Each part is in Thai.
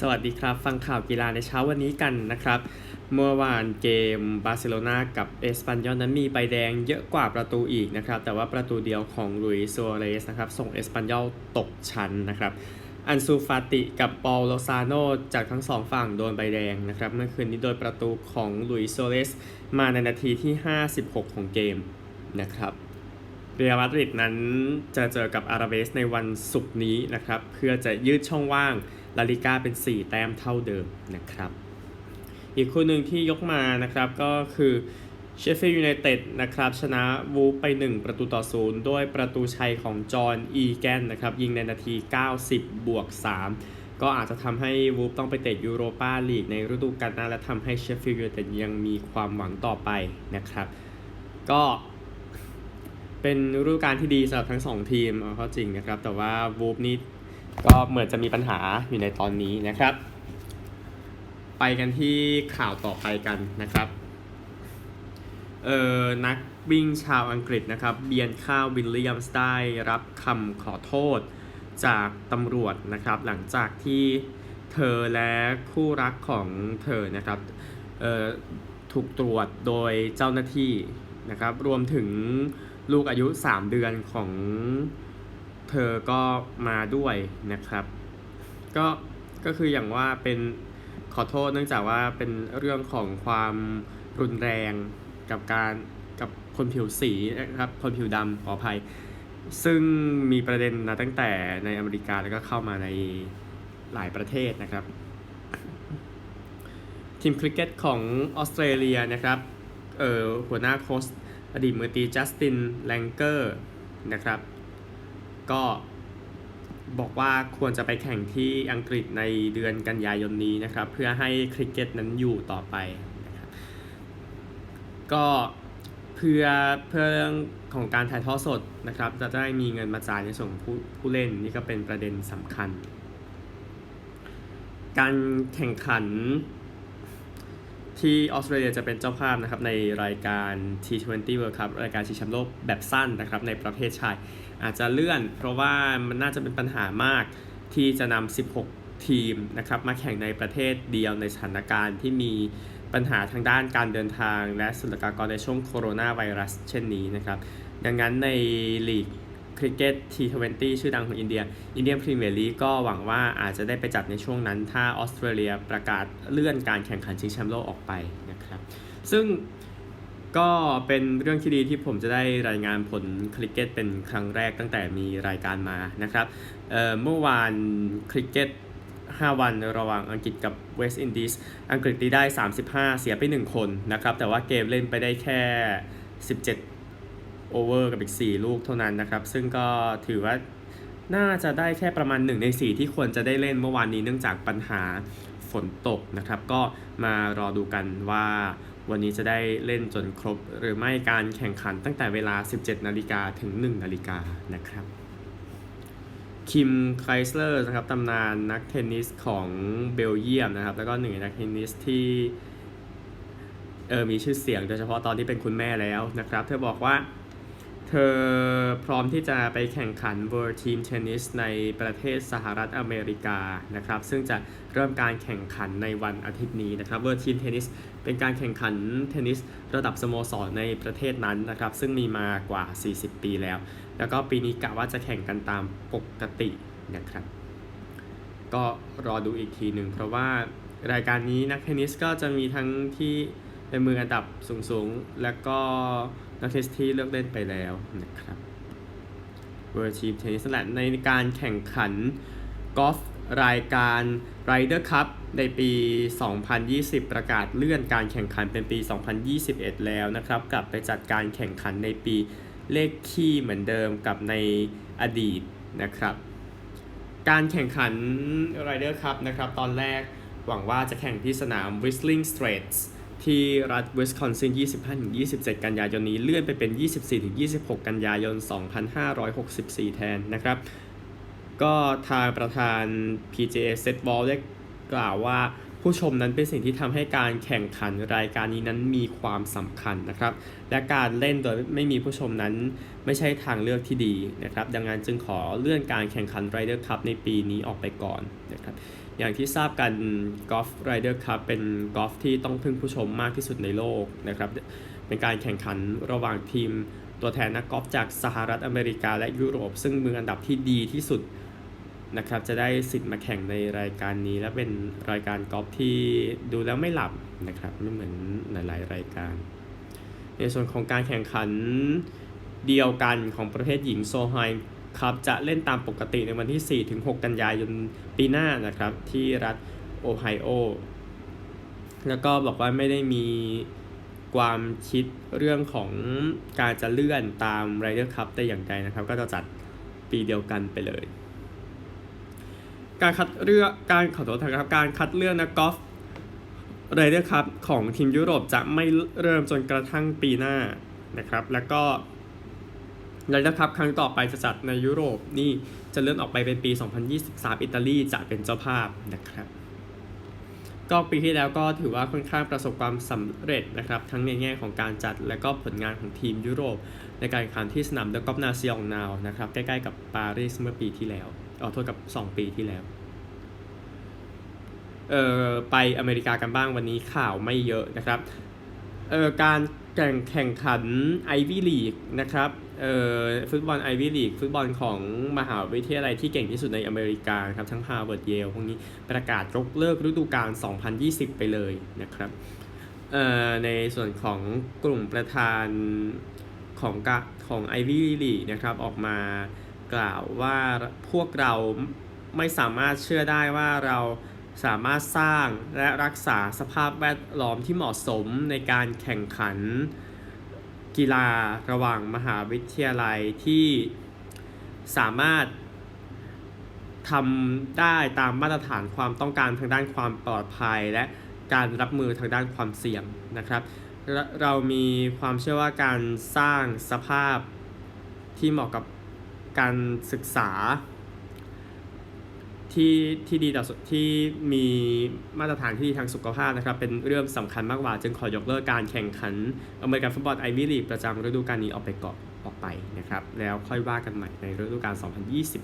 สวัสดีครับ ฟังข่าวกีฬาในเช้าวันนี้กันนะครับ เมื่อวานเกมบาร์เซโลนากับเอสปันยอลนั้นมีใบแดงเยอะกว่าประตูอีกนะครับ แต่ว่าประตูเดียวของลุยซัวเรสนะครับ ส่งเอสปันยอลตกชั้นนะครับ อันซูฟาติกับปอลโลซาโนจากทั้งสองฝั่งโดนใบแดงนะครับ เมื่อคืนนี้โดยประตูของลุยซัวเรสมาในนาทีที่ 56 ของเกมนะครับเรอัลมาดริดนั้นจะเจอกับอาราเบสในวันศุกร์นี้นะครับ เพื่อจะยืดช่องว่าง ลาลิก้าเป็น 4 แต้มเท่าเดิมนะครับ อีกคู่หนึ่งที่ยกมานะครับก็คือเชฟฟิลด์ยูไนเต็ดนะครับชนะวูฟไป 1 ประตูต่อศูนย์ด้วยประตูชัยของจอห์นอีแกนนะครับยิงในนาที 90 บวก 3 ก็อาจจะทำให้วูฟต้องไปเตะยูโรปาลีกในฤดูกาลหน้าและทำให้เชฟฟิลด์ยูไนเต็ดยังมีความหวังต่อไปนะครับ ก็เป็นฤดูกาลที่ดีสำหรับทั้งสองทีมเอาเข้าจริงนะครับ แต่ว่าวูฟนี่ ก็เหมือนจะมีปัญหาอยู่ในตอนนี้นะครับ ไปกันที่ข่าวต่อไปกันนะครับเอ่อนักวิ่งชาวอังกฤษนะครับ เบียนข้าววิลเลียมส์ได้รับคำขอโทษจากตำรวจนะครับ หลังจากที่เธอและคู่รักของเธอนะครับเอ่อถูกตรวจโดยเจ้าหน้าที่นะครับ รวมถึงลูกอายุ 3 เดือนของ เธอก็มาด้วยนะครับ ก็ก็คืออย่างว่าเป็นขอโทษเนื่องจากว่าเป็นเรื่องของความรุนแรงกับการกับคนผิวสีนะครับคนผิวดำขออภัย ซึ่งมีประเด็นนะตั้งแต่ในอเมริกาแล้วก็เข้ามาในหลายประเทศนะครับ ทีมคริกเก็ตของออสเตรเลียนะครับเอ่อหัวหน้าโค้ชอดีตมือตีจัสตินแลงเกอร์นะครับ ก็บอกว่าควรจะไปแข่งที่อังกฤษในเดือนกันยายนนี้นะครับ เพื่อให้คริกเก็ตนั้นอยู่ต่อไปนะครับก็เพื่อเพื่อเรื่องของการถ่ายทอดสดนะครับ จะได้มีเงินมาจ่ายในส่วนของผู้ผู้เล่นนี่ก็เป็นประเด็นสำคัญ การแข่งขันที่ออสเตรเลียจะเป็นเจ้าภาพนะครับในรายการ T20 World Cup รายการชิงแชมป์โลกแบบสั้นนะครับในประเภทชาย อาจจะเลื่อน เพราะว่ามันน่าจะเป็นปัญหามากที่จะนำ16 ทีมนะครับมาแข่งในประเทศเดียวในสถานการณ์ที่มีปัญหาทางด้านการเดินทาง และศุลกากรในช่วงโคโรนาไวรัสเช่นนี้นะครับดังนั้นในลีกคริกเก็ต T20 ชื่อดังของอินเดีย อินเดียพรีเมียร์ลีกก็หวังว่าอาจจะได้ไปจัดในช่วงนั้น ถ้าออสเตรเลียประกาศเลื่อนการแข่งขันชิงแชมป์โลกออกไปนะครับ ซึ่ง ก็เป็นเรื่องที่ดีที่ผมจะได้รายงานผลคริกเก็ตเป็นครั้งแรกตั้งแต่มีรายการมานะครับเเมื่อวานคริกเก็ต 5 วันระหว่างอังกฤษกับเวสต์อินดีสอังกฤษตีได้ 35 เสียไป 1 คนนะครับ แต่ว่าเกมเล่นไปได้แค่ 17 โอเวอร์กับอีก 4 ลูกเท่านั้นนะครับ ซึ่งก็ถือว่าน่าจะได้แค่ประมาณ 1 ใน 4 ที่ควรจะได้เล่นเมื่อวานนี้เนื่องจากปัญหาฝนตกนะครับ ก็มารอดูกันว่า วันนี้จะได้เล่นจนครบ หรือไม่การแข่งขันตั้งแต่เวลา 17 นาฬิกาถึง 1 นาฬิกานะครับ คิมไคลสเลอร์นะครับตำนานนักเทนนิสของเบลเยียมนะครับ แล้วก็หนึ่งในนักเทนนิสที่เออมีชื่อเสียงโดยเฉพาะตอนที่เป็นคุณแม่แล้วนะครับ เธอบอกว่า เธอพร้อมที่จะไปแข่งขัน World Team Tennis ในประเทศสหรัฐอเมริกานะครับ ซึ่งจะเริ่มการแข่งขันในวันอาทิตย์นี้นะครับ World Team Tennis เป็นการแข่งขันเทนนิสระดับสโมสรในประเทศนั้นนะครับ ซึ่งมีมากว่า 40 ปีแล้ว แล้วก็ปีนี้กะว่าจะแข่งกันตามปกตินะครับ ก็รอดูอีกทีหนึ่งเพราะว่ารายการนี้นักเทนนิสก็จะมีทั้งที่เป็นมืออันดับสูงๆ แล้วก็ นักเทสที่เลือกเล่นไปแล้วนะครับ World Team Tennis และในการแข่งขันกอล์ฟรายการ Ryder Cup ในปี 2020 ประกาศเลื่อนการแข่งขันเป็นปี 2021 แล้วนะครับ กลับไปจัดการแข่งขันในปีเลขคี่เหมือนเดิมกับในอดีตนะครับ การแข่งขัน Ryder Cup นะครับ ตอนแรกหวังว่าจะแข่งที่สนาม Whistling Straits ที่รัฐวิสคอนซิน 25-27 กันยายนนี้เลื่อนไปเป็น 24-26 กันยายน 2564 แทนนะครับ ก็ทางประธาน PGA Set Ball ได้กล่าวว่าผู้ชมนั้นเป็นสิ่งที่ทำให้การแข่งขันรายการนี้นั้นมีความสำคัญนะครับ และการเล่นโดยไม่มีผู้ชมนั้น ไม่ใช่ทางเลือกที่ดีนะครับดังนั้นจึงขอเลื่อนการแข่งขัน Ryder Cup ในปีนี้ออกไปก่อนนะครับอย่างที่ทราบกันกอล์ฟไรเดอร์ครับเป็นกอล์ฟที่ต้องพึ่งผู้ชมมากที่สุดในโลกนะครับเป็นการแข่งขันระหว่างทีมตัวแทนนักกอล์ฟจากสหรัฐอเมริกาและยุโรป ซึ่งมืออันดับที่ดีที่สุดนะครับจะได้สิทธิ์มาแข่งในรายการนี้ และเป็นรายการกอล์ฟที่ดูแล้วไม่หลับนะครับไม่เหมือนหลาย ๆ รายการ ในส่วนของการแข่งขัน เดียวกันของประเภทหญิงโซไฮครับจะเล่นตามปกติในวันที่ 4-6 กันยายนปีหน้านะครับ ที่รัฐโอไฮโอ แล้วก็บอกว่าไม่ได้มีความคิดเรื่องของการจะเลื่อนตาม Ryder Cup แต่อย่างใดนะครับ ก็จะจัดปีเดียวกันไปเลย การคัดเลือกการขอโทษนะครับการคัดเลือกนักกอล์ฟไรเดอร์ครับของทีมยุโรปจะไม่เริ่มจนกระทั่งปีหน้านะครับ แล้วก็ ไรเดอร์ครับครั้งต่อไปจะจัดในยุโรปนี่จะเลื่อนออกไปเป็นปี 2023 อิตาลีจะเป็นเจ้าภาพนะครับ ก็ปีที่แล้วก็ถือว่าค่อนข้างประสบความสำเร็จนะครับ ทั้งในแง่ของการจัดและก็ผลงานของทีมยุโรป ในการแข่งขันที่สนามเดอะกอฟนาซิองนาวนะครับใกล้ๆกับปารีสเมื่อปีที่แล้วขอโทษกับ 2 ปีที่แล้วเอ่อไปอเมริกากันบ้างวันนี้ข่าวไม่เยอะนะครับเอ่อการแข่งแข่งขันไอวี่ลีกนะครับ เอ่อฟุตบอลไอวีลีกฟุตบอลของมหาวิทยาลัยที่เก่งที่สุดในอเมริกาครับทั้งฮาร์วาร์ดเยลพวกนี้ประกาศยกเลิกฤดูกาล 2020 ไปเลยนะครับเอ่อในส่วนของกลุ่มประธานของกะของไอวีลีกนะครับออกมากล่าวว่าพวกเราไม่สามารถเชื่อได้ว่าเราสามารถสร้างและรักษาสภาพแวดล้อมที่เหมาะสมในการแข่งขัน กีฬาระหว่างมหาวิทยาลัยที่สามารถทำได้ตามมาตรฐานความต้องการทางด้านความปลอดภัย และการรับมือทางด้านความเสี่ยงนะครับ เราเรามีความเชื่อว่าการสร้างสภาพที่เหมาะกับการศึกษา ที่ที่ดีต่อที่มีมาตรฐานที่ดีทางสุขภาพนะครับเป็นเรื่องสำคัญมากกว่า จึงขอยกเลิกการแข่งขันอเมริกันฟุตบอลไอวีลีประจำฤดูกาลนี้ออกไปก่อนออกไปนะครับแล้วค่อยว่ากันใหม่ในฤดูกาล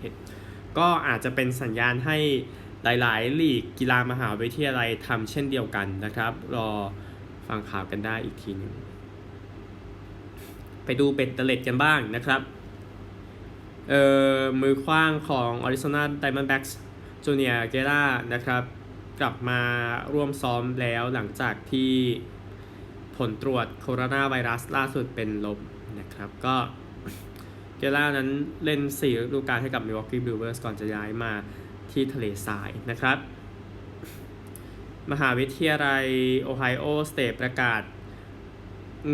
2021 ก็อาจจะเป็นสัญญาณให้หลาย ๆ ลีกกีฬามหาวิทยาลัยทำเช่นเดียวกันนะครับ รอฟังข่าวกันได้อีกทีหนึงไปดูเป็ดเตล็ดกันบ้างนะครับ เอ่อมือคว้างของ Arizona Diamondbacks จูเนียเกล่านะครับ กลับมาร่วมซ้อมแล้วหลังจากที่ผลตรวจโคโรนาไวรัสล่าสุดเป็นลบนะครับ ก็เกล่านั้นเล่น4ฤดูกาลให้กับ Milwaukee Brewers ก่อนจะย้ายมาที่ทะเลทรายนะครับ มหาวิทยาลัยโอไฮโอสเตทประกาศ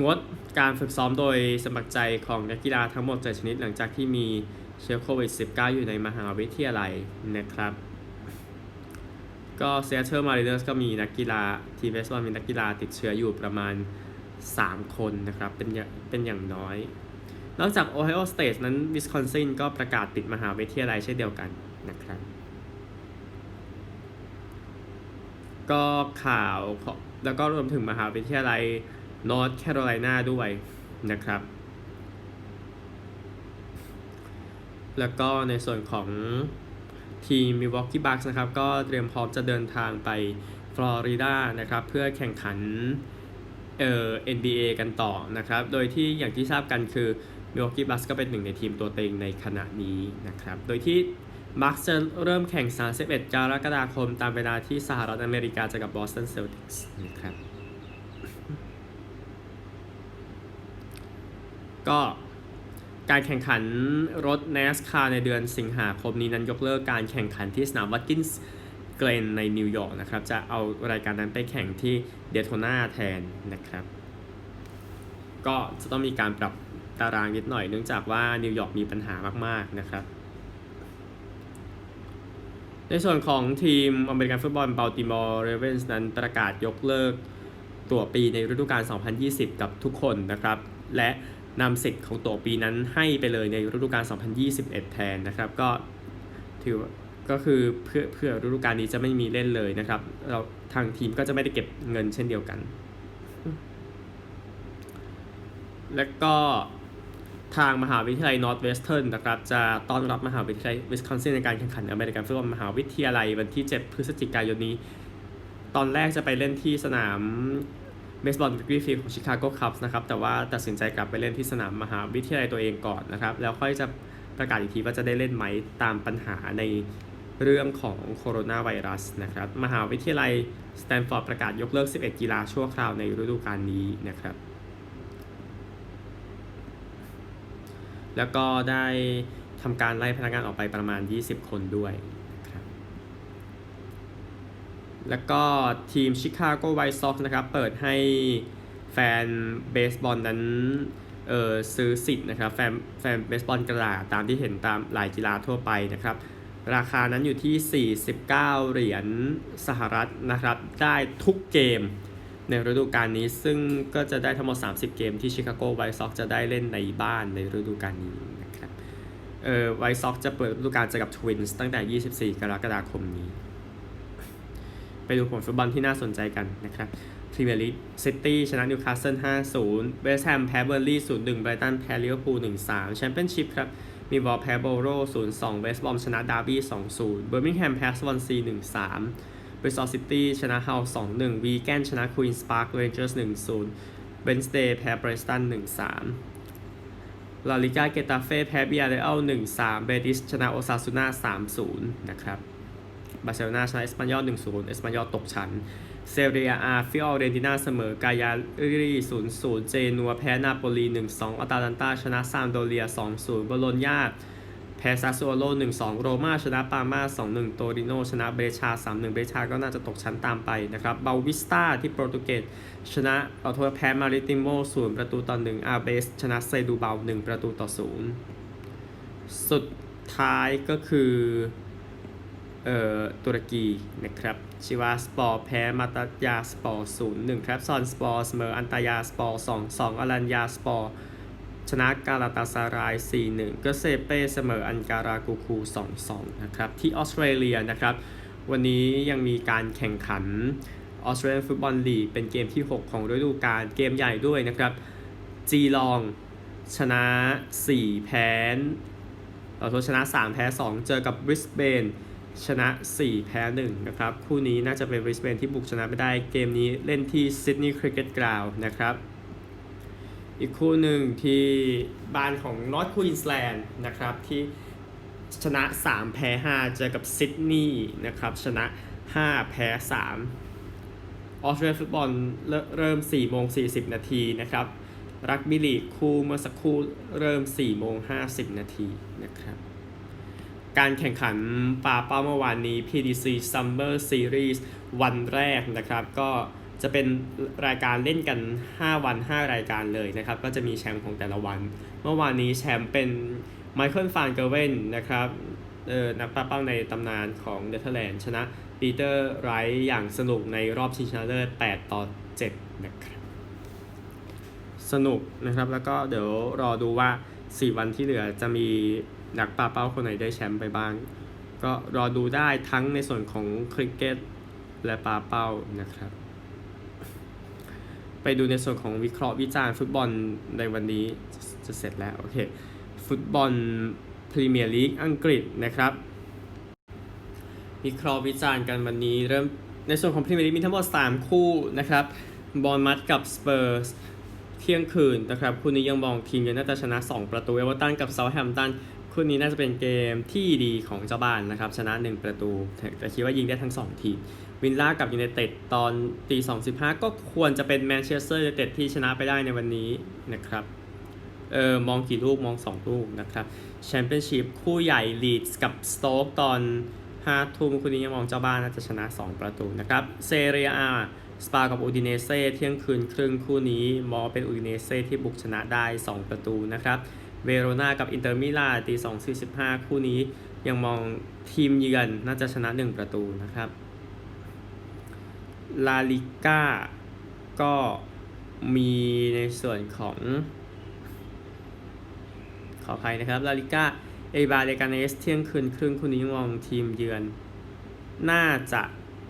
งดการฝึกซ้อมโดยสมัครใจของนักกีฬาทั้งหมด7ชนิดหลังจากที่มีเชื้อโควิด -19 อยู่ในมหาวิทยาลัยนะครับ ก็เซียเ t อร์มาริเนอร์สก็มีนักกีฬาทีมเบสบอลมีนักกีฬาติดเชื้ออยู่ประมาณ 3 คนนะครับ เป็นเป็นอย่างน้อย นอกจากโอไฮโอสเตทนั้นวิสคอนซินก็ประกาศปิดมหาวิทยาลัยเช่นเดียวกันนะครับ ก็ข่าวแล้วก็รวมถึงมหาวิทยาลัยนอร์ทแคโรไลนาด้วยนะครับ แล้วก็ในส่วนของ ทีม Milwaukee Bucks นะครับก็เตรียมพร้อมจะเดินทางไปฟลอริดานะครับเพื่อแข่งขันเอ่อ NBA กันต่อนะครับ โดยที่อย่างที่ทราบกันคือ Milwaukee Bucks ก็เป็นหนึ่งในทีมตัวเต็งในขณะนี้นะครับ โดยที่ Bucks จะเริ่มแข่ง 31 กรกฎาคมตามเวลาที่สหรัฐอเมริกาจะกับ Boston Celtics นะครับก็ การแข่งขันรถ NASCAR ในเดือนสิงหาคมนี้นั้นยกเลิกการแข่งขันที่สนามวัตกินส์เกรนในนิวยอร์กนะครับ จะเอารายการนั้นไปแข่งที่เดโ t นาแทนนะครับ ก็จะต้องมีการปรับตารางนิดหน่อยเนื่องจากว่านิวยอร์กมีปัญหามาก ๆ นะครับ ในส่วนของทีมอเมริกันฟุตบอลบัลติมอร์เรเวนส์นั้นประกาศยกเลิกตัวปีในฤดูกาล 2020 กับทุกคนนะครับ และ นำสิทธิ์ของตัวปีนั้นให้ไปเลยในฤดูกาล 2021 แทนนะครับ ก็ถือก็คือเพื่อเพื่อฤดูกาลนี้จะไม่มีเล่นเลยนะครับ เราทางทีมก็จะไม่ได้เก็บเงินเช่นเดียวกัน และก็ทางมหาวิทยาลัย Northwestern นนะครับ จะต้อนรับมหาวิทยาลัย Wisconsin ในการแข่งขันอเมริกันฟุตบอลมหาวิทยาลัยวันที่ 7 พฤศจิกายนนี้ ตอนแรกจะไปเล่นที่สนาม เบสบอลกรีฟิลของชิคาโกคัพส์นะครับแต่ว่าตัดสินใจกลับไปเล่นที่สนามมหาวิทยาลัยตัวเองก่อนนะครับ แล้วค่อยจะประกาศอีกทีว่าจะได้เล่นไหมตามปัญหาในเรื่องของโคโรนาไวรัสนะครับ มหาวิทยาลัยสแตนฟอร์ดประกาศยกเลิก 11 กีฬาชั่วคราวในฤดูกาลนี้นะครับ แล้วก็ได้ทำการไล่พนักงานออกไปประมาณ 20 คนด้วย แล้วก็ทีมชิคาโกไวท์ซ็อกซ์นะครับ เปิดให้แฟนเบสบอลนั้นเออซื้อสิทธิ์นะครับแฟนแฟนเบสบอลกระดาษตามที่เห็นตามหลายกีฬาทั่วไปนะครับ ราคานั้นอยู่ที่ 49 เหรียญสหรัฐนะครับ ได้ทุกเกมในฤดูกาลนี้ซึ่งก็จะได้ทั้งหมด 30 เกมที่ชิคาโกไวท์ซ็อกจะได้เล่นในบ้านในฤดูกาลนี้นะครับเอ่อไวท์ซ็อกจะเปิดฤดูกาลเจอกับทวินส์ตั้งแต่ 24 กรกฎาคมนี้ ไปดูผลฟุตบอลที่น่าสนใจกันนะครับพรีเมียร์ลีกซิตี้ชนะนิวคาสเซิล5-0 เวสต์แฮมแพ้เบอร์ลี่0-1ไบรตันแพ้ลิเวอร์พูล1-3 แชมเปี้ยนชิพครับ มีบอลแพ้โบโร0-2 เวสต์บอมชนะดาร์บี้2-0 เบอร์มิงแฮมแพ้สวอนซี1-3บริสตอลซิตี้ชนะเฮา2-1 วีแกนชนะควีนสปาร์คเรนเจอร์ส1-0 เบนสเตย์แพ้เบรสตัน1-3ลาลิกาเกตาเฟ่แพ้เบียร์เรอัล1-3 เบติสชนะโอซาซูน่า3-0 นะครับ บาร์เซโลนาชนะเอสปันยอล1-0เอสปันยอลตกชั้น เซเรียอาฟิออเรนติน่าเสมอกายาลี0-0 เจนัวแพ้นาโปลี 1-2 อตาลันตาชนะซามโดเรีย 2-0โบโลญญาแพ้ซาซูโอโล1-2 โรม่าชนะปาม่า2-1 โตริโนชนะเบรชา 3-1 เบรชาก็น่าจะตกชั้นตามไปนะครับเบาวิสตาที่โปรตุเกสชนะเอาโทษแพ้มาริติโม0ประตูต่อ1อาเบส ชนะเซดูเบา1ประตูต่อ 0 สุดท้ายก็คือ ตุรกีนะครับชิวาสปอร์แพ้มาตายาสปอร์0-1ครับซอนสปอร์เสมออันตายาสปอร์2-2องอลันยาสปอร์ชนะกาลาตาซาราย 4-1 ก็เซเป้เสมออันการากูคู 2-2 นะครับ ที่ออสเตรเลียนะครับ วันนี้ยังมีการแข่งขันออสเตรเลียนฟุตบอลลีกเป็นเกมที่ 6 ของฤดูกาลเกมใหญ่ด้วยนะครับ จีลองชนะ 4 แพ้เราโทษชนะ 3 แพ้ 2 เจอกับบริสเบน ชนะ 4 แพ้ 1 นะครับ คู่นี้น่าจะเป็นบริสเบนที่บุกชนะไม่ได้เกมนี้เล่นที่ซิดนีย์คริกเก็ตกราวนะครับ อีกคู่หนึ่งที่บ้านของนอร์ทควีนสแลนด์นะครับที่ชนะ 3 แพ้ 5 เจอกับซิดนีย์นะครับชนะ 5 แพ้ 3 ออสเตรเลียฟุตบอลเริ่ม4โมง40 นาทีนะครับรักบิลีคู่เมื่อสักครู่เริ่ม4โมง50 นาทีนะครับ การแข่งขันปาเป้าเมื่อวานนี้ PDC Summer Series วันแรกนะครับ ก็จะเป็นรายการเล่นกัน 5 วัน 5 รายการเลยนะครับ ก็จะมีแชมป์ของแต่ละวัน เมื่อวานนี้แชมป์เป็นไมเคิลฟานเกเวนนะครับเออนักปาเป้าในตำนานของเนเธอร์แลนด์ชนะปีเตอร์ไรท์อย่างสนุกในรอบชิงชนะเลิศ8ต่อ 7 นะครับ สนุกนะครับแล้วก็เดี๋ยวรอดูว่า 4 วันที่เหลือจะมี นักปาเป้าคนไหนได้แชมป์ไปบ้าง ก็รอดูได้ทั้งในส่วนของคริกเก็ตและปาเป้านะครับ ไปดูในส่วนของวิเคราะห์วิจารณ์ฟุตบอลในวันนี้จะจะเสร็จแล้วโอเคฟุตบอลพรีเมียร์ลีกอังกฤษนะครับวิเคราะห์วิจารณ์กันวันนี้เริ่มในส่วนของพรีเมียร์ลีกมีทั้งหมด 3 คู่นะครับบอลมัดกับสเปอร์สเที่ยงคืนนะครับ คู่นี้ยังมองทีมยังน่าจะชนะ 2 ประตูเอเวอร์ตันกับเซาท์แฮมป์ตัน คู่นี้น่าจะเป็นเกมที่ดีของเจ้าบ้านนะครับ ชนะ 1 ประตูแต่คิดว่ายิงได้ทั้ง 2 ทีมวินล่ากับยูไนเต็ดตอนตี2.15ก็ควรจะเป็นแมนเชสเตอร์ยูไนเต็ดที่ชนะไปได้ในวันนี้นะครับเออมองกี่ลูกมอง 2 ลูกนะครับแชมเปี้ยนชิพคู่ใหญ่ลีดส์กับสโต๊กตอน5ทุ่มคู่นี้ยังมองเจ้าบ้านน่าจะชนะ 2 ประตูนะครับเซเรียอาสปากับอูดิเนเซ่เที่ยงคืนครึ่งคู่นี้มองเป็นอูดิเนเซ่ที่บุกชนะได้ 2 ประตูนะครับ เวโรนากับอินเตอร์มิลานตี2.45 คู่นี้ยังมองทีมเยือนน่าจะชนะ 1 ประตูนะครับ ลาลิก้าก็มีในส่วนของ ขออภัยนะครับ ลาลิก้า เอบาเดกาเนสเที่ยงคืนครึ่งคู่นี้มองทีมเยือน น่าจะ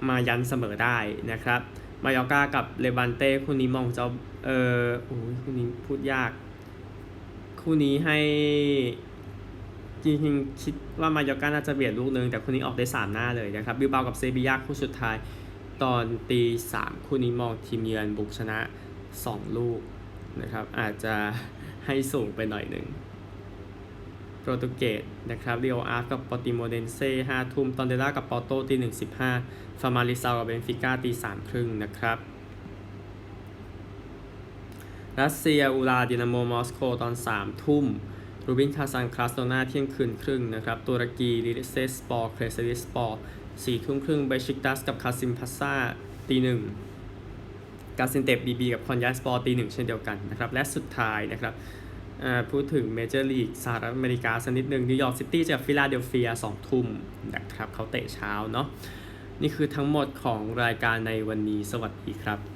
มายันเสมอได้นะครับ มายอร์กากับเลบันเต้คู่นี้มองจ้าเออโอ้ยคู่นี้พูดยาก คู่นี้ให้จริงๆคิดว่ามายอร์กาน่าจะเบียดลูกนึง แต่คู่นี้ออกได้ 3 หน้าเลยนะครับบิลบากับเซบียาคู่สุดท้ายตอนตีสามคู่นี้มองทีมเยือนบุกชนะ 2 ลูกนะครับ อาจจะให้สูงไปหน่อยหนึ่งโปรตุเกสนะครับเรียวอาร์กับปอติโมเดนเซ่ห้าทุ่มตอนเดล่ากับปอโตตีหนึ่งสิบห้าฟามาริซากับเบนฟิก้าตีสามครึ่งนะครับ รัสเซียอูราดินาโมมอสโกตอน 3 ทุ่ม รูบินคาซันคลาสโตนาเที่ยงคืนครึ่งนะครับตุรกีลิเซสปอร์เครเซลิสปอร์สี่ทุ่มครึ่งเบชิกตัสกับคาซิมพัสซาตีหนึ่งกาซินเตปบีบีกับคอนยาสปอร์ตีหนึ่งเช่นเดียวกันนะครับและสุดท้ายนะครับอ่าพูดถึงเมเจอร์ลีกสหรัฐอเมริกาสักนิดหนึ่งนิวยอร์กซิตี้เจอฟิลาเดลเฟียสองทุ่มนะครับเขาเตะเช้าเนาะนี่คือทั้งหมดของรายการในวันนี้สวัสดีครับ